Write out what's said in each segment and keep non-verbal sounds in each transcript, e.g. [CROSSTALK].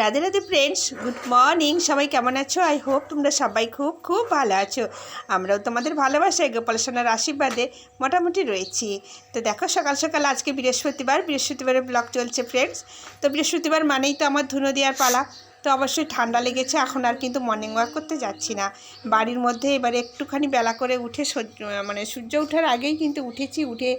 Radhe Radhe friends good morning সবাই কেমন আছো? আই হোপ তোমরা সবাই খুব খুব ভালো আছো। আমরাও তোমাদের ভালোবাসায় গোপাল সোনার আশীর্বাদে মোটামুটি রয়েছি। তো দেখো, সকাল সকাল আজকে বৃহস্পতিবার। বৃহস্পতিবারের ব্লগ চলছে ফ্রেন্ডস তো বৃহস্পতিবার মানেই তো আমার ধুনো দেওয়ার পালা। তো অবশ্যই ঠান্ডা লেগেছে, এখন আর কিন্তু মর্নিং ওয়াক করতে যাচ্ছি না। বাড়ির মধ্যে এবারে একটুখানি বেলা করে উঠে মানে সূর্য ওঠার আগেই কিন্তু উঠেছি, উঠে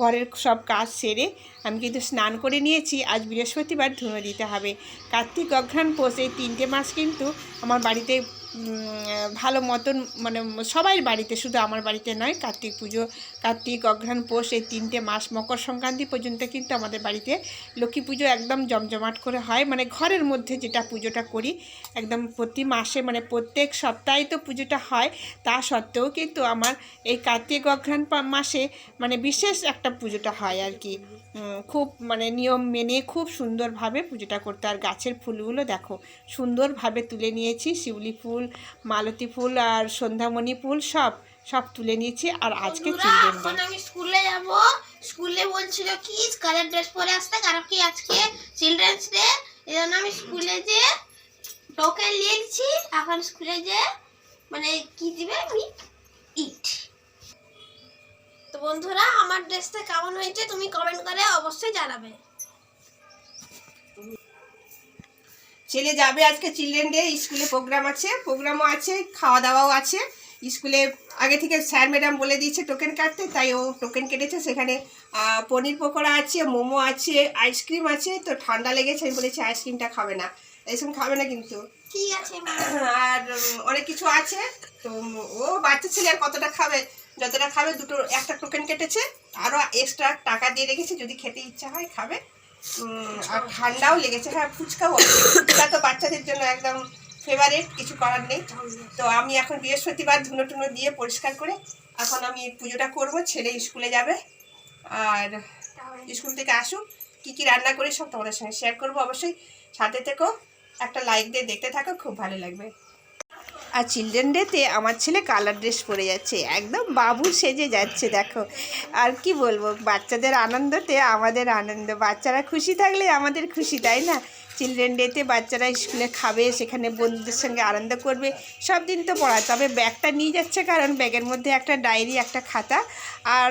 ঘরের সব কাজ সেরে আমি কিন্তু স্নান করে নিয়েছি, আজ বৃহস্পতিবার ধুনো দিতে হবে। কার্তিক অঘ্রাণ পোষ এই তিনটে মাস কিন্তু আমার বাড়িতে ভালো মতন মানে সবাই বাড়িতে, শুধু আমার বাড়িতে নয়, কার্তিক পুজো, কার্তিক, অঘ্রাণ, পৌষ, এই তিনটে মাস, মকর সংক্রান্তি পর্যন্ত কিন্তু আমাদের বাড়িতে লক্ষ্মী পুজো একদম জমজমাট করে হয়। মানে ঘরের মধ্যে যেটা পুজোটা করি, একদম প্রতি মাসে মানে প্রত্যেক সপ্তাহে তো পুজোটা হয়। তা সত্ত্বেও কিন্তু আমার এই কার্তিক, অঘ্রাণ মাসে মানে বিশেষ একটা পুজোটা হয় আর কি। খুব মানে নিয়ম মেনে খুব সুন্দরভাবে পুজোটা করতে আর গাছের ফুলগুলো দেখো, সুন্দরভাবে তুলে নিয়েছি, শিউলি ফুল মালতী ফুল আর সন্ধ্যামণি ফুল সব সব তুলে নিয়েছি আর আজকে চিলড্রেন এখন আমি স্কুলে যাব। স্কুলে বলছিল কি কালার ড্রেস পরে আসতে কারণ কি আজকে চিলড্রেন্স ডে এই জন্য আমি স্কুলে যে টোকেন নিয়েছি এখন স্কুলে যে মানে কি দিবে আমি? ইট তো বন্ধুরা আমার ড্রেসটা কেমন হয়েছে তুমি কমেন্ট করে অবশ্যই জানাবে। ছেলে যাবে আজকে চিলড্রেন ডে স্কুলে প্রোগ্রাম আছে প্রোগ্রামও আছে খাওয়া দাওয়াও আছে। স্কুলে আগে থেকে স্যার ম্যাডাম বলে দিয়েছে টোকেন কাটতে তাই ও টোকেন কেটেছে। সেখানে পনির পকোড়া আছে মোমো আছে আইসক্রিম আছে তো ঠান্ডা লেগেছে। আমি বলেছি আইসক্রিমটা খাবে না। আইসক্রিম খাবে না কিন্তু। ঠিক আছে আর অনেক কিছু আছে। তো ও বাচ্চা ছেলে আর কতটা খাবে? যতটা খাবে দুটো একটা টোকেন কেটেছে। আরও এক্সট্রা টাকা দিয়ে রেখেছে। যদি খেতে ইচ্ছা হয় খাবে। আর ঠান্ডাও লেগেছে। হ্যাঁ ফুচকাও ফুচকা তো বাচ্চাদের জন্য একদম ফেভারেট কিছু করার নেই। তো আমি এখন বৃহস্পতিবার ধুনো টুনো দিয়ে পরিষ্কার করে এখন আমি পুজোটা করব, ছেলে স্কুলে যাবে। আর স্কুল থেকে আসুক, কী কী রান্না করি সব তোমাদের সঙ্গে শেয়ার করব অবশ্যই। সাথে থেকেও একটা লাইক দিয়ে দেখতে থাকো, খুব ভালো লাগবে। আর চিলড্রেন ডেতে আমার ছেলে কালার ড্রেস পরে যাচ্ছে। একদম বাবু সেজে যাচ্ছে, দেখো। আর কি বলব, বাচ্চাদের আনন্দতে আমাদের আনন্দ। বাচ্চারা খুশি থাকলে আমাদের খুশি, তাই না? চিলড্রেন ডেতে বাচ্চারা স্কুলে খাবে, সেখানে বন্ধুদের সঙ্গে আনন্দ করবে। সব দিন তো পড়া তবে ব্যাগটা নিয়ে যাচ্ছে কারণ ব্যাগের মধ্যে একটা ডায়েরি, একটা খাতা আর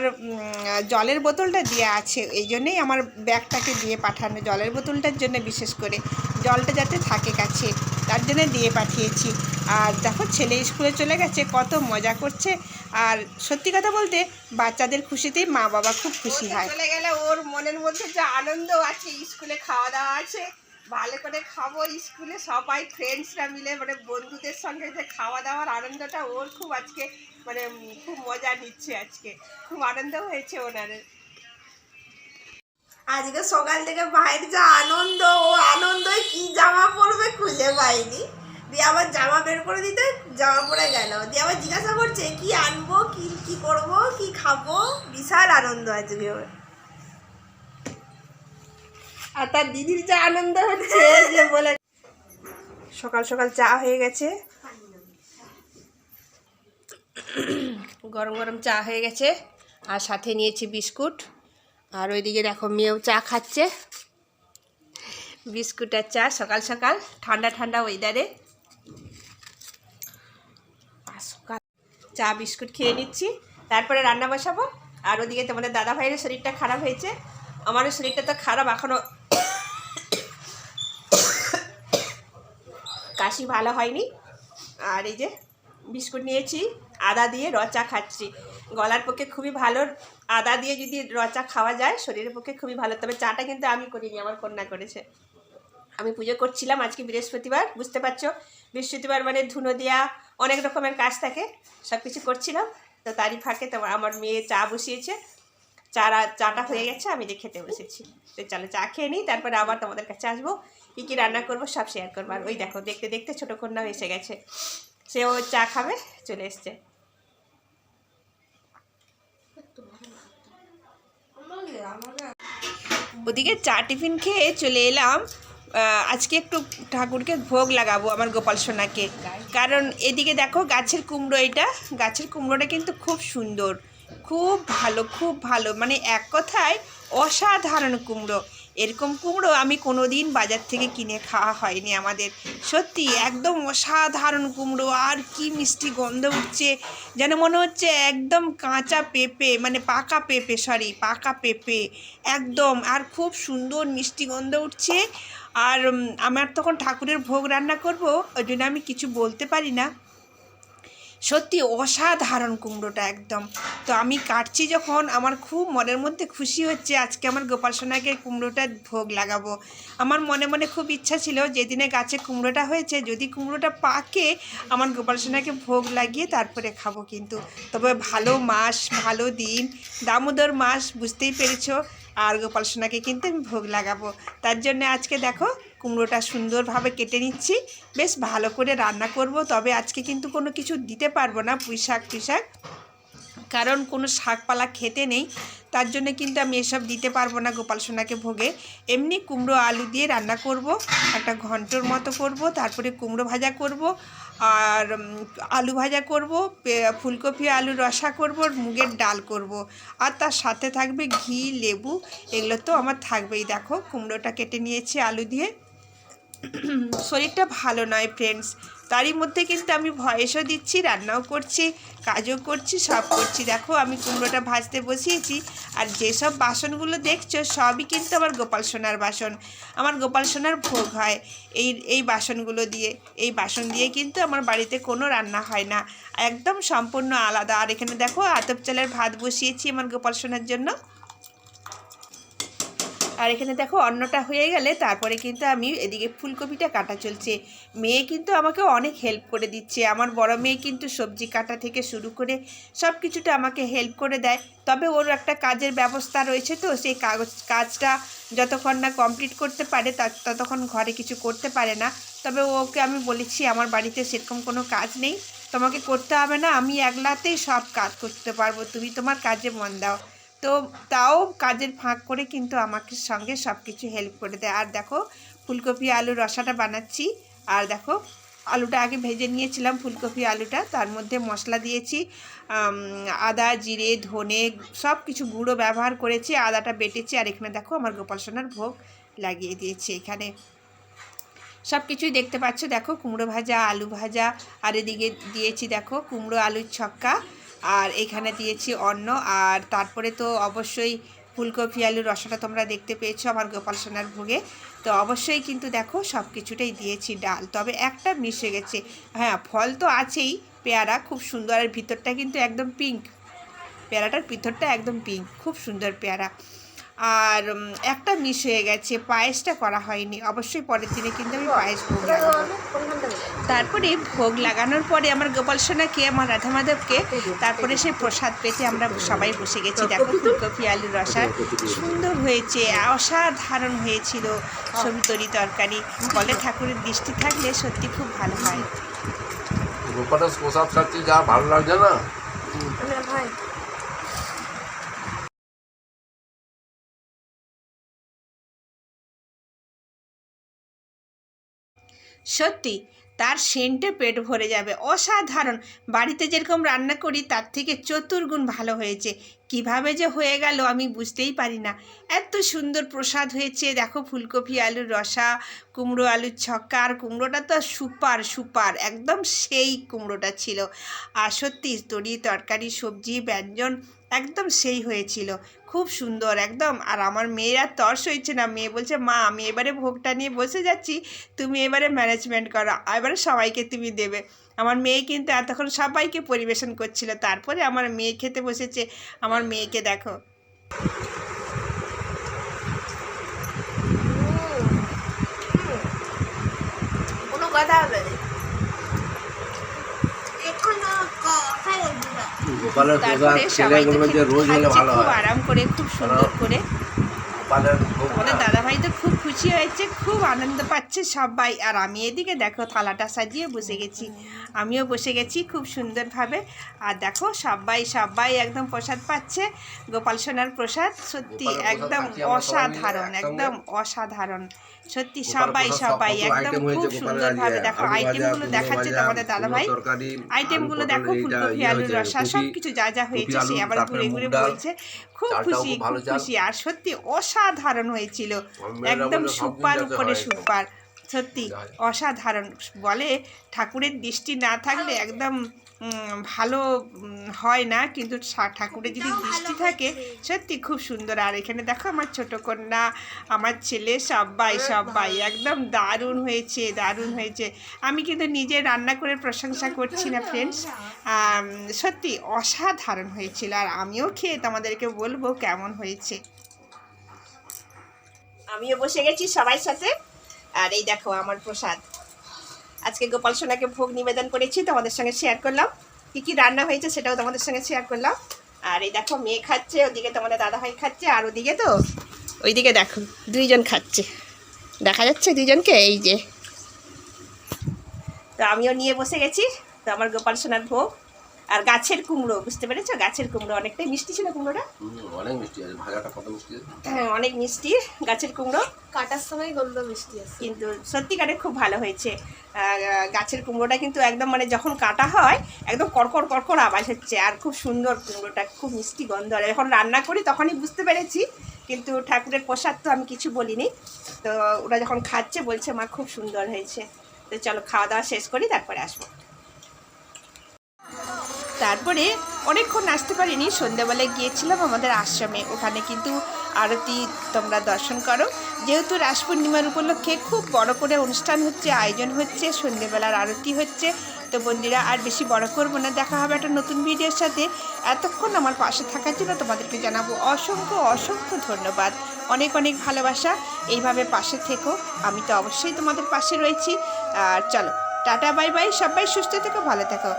জলের বোতলটা দেওয়া আছে। এই জন্যেই আমার ব্যাগটাকে দিয়ে পাঠানো, জলের বোতলটার জন্য বিশেষ করে। জলটা যাতে থাকে কাছে, তার জন্য দিয়ে পাঠিয়েছি। আর দেখো, ছেলে স্কুলে চলে গেছে, কত মজা করছে। আর সত্যি কথা বলতে, বাচ্চাদের খুশিতেই মা বাবা খুব খুশি হয়। চলে গেলে ওর মনের মধ্যে যে আনন্দ আছে, স্কুলে খাওয়া দাওয়া আছে ভালো করে খাব। স্কুলে সবাই ফ্রেন্ডসরা মিলে মানে বন্ধুদের সঙ্গে যে খাওয়া দাওয়ার আনন্দটা, ওর খুব আজকে মানে খুব মজা নিচ্ছে আজকে। খুব আনন্দ হয়েছে ওনারের আজকে সকাল থেকে ভাইয়ের যা আনন্দ, ও আনন্দই কি জামা পরবে খুঁজে পাইনি। দিয়ে আবার জামা বের করে দিতে, জামা পরে গেল। দিয়ে আবার জিজ্ঞাসা করছে, কি আনব? কি কি করব? কি খাব? বিশাল আনন্দ আজকে ওর। আর তার দিদির যা আনন্দ হচ্ছে যে বলে সকাল সকাল চা হয়ে গেছে। গরম গরম চা হয়ে গেছে। আর সাথে নিয়েছি বিস্কুট। আর ওইদিকে দেখো মেয়েও চা খাচ্ছে। বিস্কুট আর চা সকাল সকাল, ঠান্ডা ঠান্ডা ওয়েদারে সকাল চা, বিস্কুট খেয়ে নিচ্ছি। তারপরে রান্না বসাবো। আর ওদিকে তোমাদের দাদা ভাইয়ের শরীরটা খারাপ হয়েছে। আমারও শরীরটা তো খারাপ এখনও কাশি ভালো হয়নি। আর এই যে বিস্কুট নিয়েছি, আদা দিয়ে রচা খাচ্ছি। গলার পক্ষে খুবই ভালো, আদা দিয়ে যদি রচা খাওয়া যায়, শরীরের পক্ষে খুবই ভালো। তবে চাটা কিন্তু আমি করিনি, আমার কন্যা করেছে। আমি পুজো করছিলাম আজকে বৃহস্পতিবার, বুঝতে পারছ? বৃহস্পতিবার মানে ধুনো দেওয়া অনেক রকমের কাজ থাকে সব কিছু করছিলাম। তো তারই ফাঁকে তো আমার মেয়ে চা বসিয়েছে। চারা, চাটা হয়ে গেছে, আমি যে খেতে বসেছি। তো চলো চা খেয়ে নিই, তারপরে আবার তোমাদের কাছে আসব। কী কী রান্না করব সব শেয়ার করব। আর ওই দেখো, দেখতে দেখতে ছোটো কন্যাও এসে গেছে। সে ও চা খাবে, চলে এসছে। ওদিকে চা টিফিন খেয়ে চলে এলাম। আজকে একটু ঠাকুরকে ভোগ লাগাবো আমার গোপাল সোনাকে। কারণ এদিকে দেখো গাছের কুমড়ো এটা। গাছের কুমড়োটা কিন্তু খুব সুন্দর। খুব ভালো খুব ভালো। মানে এক কথায় অসাধারণ কুমড়ো। এরকম কুমড়ো আমি কোনো দিন বাজার থেকে কিনে খাওয়া হয়নি আমাদের। সত্যি একদম অসাধারণ কুমড়ো, আর কি মিষ্টি গন্ধ উঠছে। যেন মনে হচ্ছে একদম কাঁচা পেঁপে মানে পাকা পেঁপে সরি পাকা পেঁপে। একদম, আর খুব সুন্দর মিষ্টি গন্ধ উঠছে। আর আমার তখন ঠাকুরের ভোগ রান্না করব, ওই জন্য আমি কিছু বলতে পারি না। সত্যি অসাধারণ কুমড়োটা একদম। তো আমি কাটছি যখন, আমার খুব মনের মধ্যে খুশি হচ্ছে আজকে আমার গোপাল সোনাকে কুমড়োটা ভোগ লাগাবো। আমার মনে মনে খুব ইচ্ছা ছিল যেদিনে গাছে কুমড়োটা হয়েছে, যদি কুমড়োটা পাকে, আমার গোপাল সোনাকে ভোগ লাগিয়ে তারপরে খাব কিন্তু। তবে ভালো মাস, ভালো দিন, দামোদর মাস, বুঝতেই পেরেছ। আর গোপাল সোনাকে কিন্তু আমি ভোগ লাগাবো। তার জন্য আজকে দেখো কুমড়োটা সুন্দরভাবে কেটে নিচ্ছি। বেশ ভালো করে রান্না করব, তবে আজকে কিন্তু কোনো কিছু দিতে পারব না পুঁই শাক পুঁই শাক। কারণ কোনো শাকপালা খেতে নেই, তার জন্য কিন্তু আমি এসব দিতে পারব না গোপাল সোনাকে ভোগে। এমনি কুমড়ো আলু দিয়ে রান্না করব, একটা ঘন্টর মতো করব, তারপরে কুমড়ো ভাজা করব, আর আলু ভাজা করব ফুলকপি আলু রসা করব মুগের ডাল করব। আর তার সাথে থাকবে ঘি, লেবু, এগুলো তো আমার থাকবেই। দেখো কুমড়োটা কেটে নিয়েছি আলু দিয়ে। [CLEARS THROAT] শরীরটা ভালো নয় ফ্রেন্ডস তারই মধ্যে কিন্তু আমি ভয়েসও দিচ্ছি, রান্নাও করছি, কাজও করছি, সব করছি। দেখো, আমি কুমড়োটা ভাজতে বসিয়েছি, আর যেসব বাসনগুলো দেখছ, সবই কিন্তু আমার গোপাল সোনার বাসন। আমার গোপাল সোনার ভোগ হয় এই এই বাসনগুলো দিয়ে। এই বাসন দিয়ে কিন্তু আমার বাড়িতে কোনো রান্না হয় না। একদম সম্পূর্ণ আলাদা। আর এখানে দেখো, আতপ চালের ভাত বসিয়েছি আমার গোপাল সোনার জন্য। আর এখানে দেখো অন্নটা হয়ে গেলে তারপরে কিন্তু আমি এদিকে ফুলকপিটা কাটা চলছে। মেয়ে কিন্তু আমাকে অনেক হেল্প করে দিচ্ছে। আমার বড় মেয়ে কিন্তু সবজি কাটা থেকে শুরু করে সব কিছুটা আমাকে হেল্প করে দেয়। তবে ওর একটা কাজের ব্যবস্থা রয়েছে তো সেই কাগজ, কাজটা যতক্ষণ না কমপ্লিট করতে পারে ততক্ষণ ঘরে কিছু করতে পারে না। তবে ওকে আমি বলেছি, আমার বাড়িতে সেরকম কোনো কাজ নেই। তোমাকে করতে হবে না। আমি একলাতেই সব কাজ করতে পারব। তুমি তোমার কাজে মন দাও। তো তাও কাজের ফাঁক করে কিন্তু আমাকে সঙ্গে সব কিছু হেল্প করে দেয়। আর দেখো, ফুলকপি আলুর রসাটা বানাচ্ছি। আর দেখো, আলুটা আগে ভেজে নিয়েছিলাম, ফুলকপি, আলুটা। তার মধ্যে মশলা দিয়েছি আদা, জিরে, ধনে সব কিছু গুঁড়ো ব্যবহার করেছি, আদাটা বেটেছি। আর এখানে দেখো, আমার গোপাল সোনার ভোগ লাগিয়ে দিয়েছি এখানে। সব কিছুই দেখতে পাচ্ছ। দেখো, কুমড়ো ভাজা, আলু ভাজা। আর এদিকে দিয়েছি, দেখো, কুমড়ো, আলুর ছক্কা। আর এখানে দিয়েছি অন্ন, আর তারপরে তো অবশ্যই ফুলকপি, আলুর রসাটা তোমরা দেখতে পেয়েছ আমার গোপাল সোনার ভোগে। তো অবশ্যই কিন্তু দেখো সব কিছুটাই দিয়েছি ডাল। তবে একটা মিশে গেছে। হ্যাঁ ফল তো আছেই, পেয়ারা খুব সুন্দর। আর ভিতরটা কিন্তু একদম পিঙ্ক পেয়ারাটার ভিতরটা একদম পিঙ্ক খুব সুন্দর পেয়ারা। আর একটা মিস হয়ে গেছে পায়েসটা করা হয়নি। অবশ্যই পরের দিনে কিন্তু আমি পায়েস ভোগ লাগাবো। তারপরে ভোগ লাগানোর পরে আমার গোপাল সোনাকে আমার রাধা মাধবকে তারপরে সে প্রসাদ পেতে আমরা সবাই বসে গেছি। দেখো ফুলকপি আলু রসা। সুন্দর হয়েছে অসাধারণ হয়েছিল সবিতরি তরকারি। বলে ঠাকুরের দৃষ্টি থাকলে সত্যি খুব ভালো হয়। গোপালের প্রসাদ খাচ্ছি যা ভালো লাগছে না ভাই। সত্যি, তার সেন্টে পেট ভরে যাবে। অসাধারণ। বাড়িতে যেরকম রান্না করি, তার থেকে চতুর্গুণ ভালো হয়েছে। কীভাবে যে হয়ে গেল আমি বুঝতেই পারি না। এত সুন্দর প্রসাদ হয়েছে। দেখো ফুলকপি আলুর রসা, কুমড়ো আলুর ছক্কা, আর কুমড়োটা তো সুপার সুপার। একদম সেই কুমড়োটা ছিল। আর সত্যি, তরি, তরকারি, সবজি, ব্যঞ্জন একদম সেই হয়েছিল। খুব সুন্দর, একদম। আর আমার মেয়ের আর তর্স হয়েছে না। মেয়ে বলছে, মা, আমি এবারে ভোগটা নিয়ে বসে যাচ্ছি। তুমি এবারে ম্যানেজমেন্ট করো। এবারে সবাইকে তুমি দেবে। আমার মেয়ে কিন্তু এতক্ষণ সবাইকে পরিবেশন করছিল। তারপরে আমার মেয়ে খেতে বসেছে। আমার মেয়েকে দেখো। কোনো কথা হবে এখনও গোপালের তারপরে সবাই তো খেতে খুব আরাম করে খুব সুন্দর করে। গোপালের দাদাভাই তো খুব খুশি হয়েছে খুব আনন্দ পাচ্ছে সবাই। আর আমি এদিকে দেখো থালাটা সাজিয়ে বসে গেছি। আমিও বসে গেছি খুব সুন্দরভাবে। আর দেখো সবাই সবাই একদম প্রসাদ পাচ্ছে। গোপাল সোনার প্রসাদ সত্যি একদম সবাই অসাধারণ একদম অসাধারণ। সত্যি সবাই সবাই একদম খুব সুন্দরভাবে দেখো আইটেমগুলো দেখাচ্ছে তোমাদের দাদা ভাই আইটেমগুলো দেখো ফুলকপি আলুর রসা সব কিছু যা যা হয়েছে সে আবার ঘুরে ঘুরে বলছে। খুব খুশি খুব। খুশি। আর সত্যি অসাধারণ হয়েছিল। একদম সুপার উপরে সুপার। সত্যি অসাধারণ। বলে ঠাকুরের দৃষ্টি না থাকলে একদম উম, ভালো হয় না কিন্তু ঠাকুরের যদি দৃষ্টি থাকে সত্যি খুব সুন্দর। আর এখানে দেখো আমার ছোট কন্যা আমার ছেলে সবাই সবাই একদম দারুণ হয়েছে দারুণ হয়েছে। আমি কিন্তু নিজে রান্না করে প্রশংসা করছি না ফ্রেন্ডস সত্যি অসাধারণ হয়েছিল। আর আমিও খেয়ে তোমাদেরকে বলব কেমন হয়েছে। আমিও বসে গেছি সবার সাথে। আর এই দেখো আমার প্রসাদ। আজকে গোপাল সোনাকে ভোগ নিবেদন করেছি, তোমাদের সঙ্গে শেয়ার করলাম। কী কী রান্না হয়েছে সেটাও তোমাদের সঙ্গে শেয়ার করলাম। আর এই দেখো, মেয়ে খাচ্ছে, ওদিকে তোমাদের দাদা ভাই খাচ্ছে, আর ওদিকে তো, ওইদিকে দেখো, দুইজন খাচ্ছে। দেখা যাচ্ছে দুইজনকে, এই যে। তো আমিও নিয়ে বসে গেছি, তো আমার গোপাল সোনার ভোগ। আর গাছের কুমড়ো বুঝতে পেরেছ? গাছের কুমড়ো অনেকটাই মিষ্টি ছিল কুমড়োটা? অনেক মিষ্টি আছে। ভাজাটা কত মিষ্টি হ্যাঁ অনেক মিষ্টি গাছের কুমড়ো। কাটার সময় গন্ধ মিষ্টি আছে। কিন্তু সত্যিকারে খুব ভালো হয়েছে। গাছের কুমড়োটা কিন্তু একদম মানে যখন কাটা হয় একদম কড়কড় কড়কড় আওয়াজ হচ্ছে। আর খুব সুন্দর কুমড়োটা খুব মিষ্টি গন্ধ। আর যখন রান্না করি তখনই বুঝতে পেরেছি। কিন্তু ঠাকুরের প্রসাদ তো আমি কিছু বলিনি। তো ওরা যখন খাচ্ছে বলছে মা খুব সুন্দর হয়েছে। তো চলো খাওয়া দাওয়া শেষ করি তারপরে আসব। তারপরে অনেকক্ষণ আসতে পারিনি, সন্ধ্যাবেলায় গিয়েছিলাম আমাদের আশ্রমে। ওখানে কিন্তু আরতি তোমরা দর্শন করো। যেহেতু রাস পূর্ণিমার উপলক্ষে খুব বড় করে অনুষ্ঠান হচ্ছে, আয়োজন হচ্ছে, সন্ধ্যেবেলার আরতি হচ্ছে, তো বন্ধুরা আর বেশি বড় করব না। দেখা হবে একটা নতুন ভিডিওর সাথে। এতক্ষণ আমার পাশে থাকার জন্য তোমাদেরকে জানাব অসংখ্য অসংখ্য ধন্যবাদ। অনেক অনেক ভালোবাসা। এইভাবে পাশে থেকো। আমি তো অবশ্যই তোমাদের পাশে রয়েছি। আর চলো, টাটা, বাই বাই। সবাই সুস্থ থেকো, ভালো থেকো।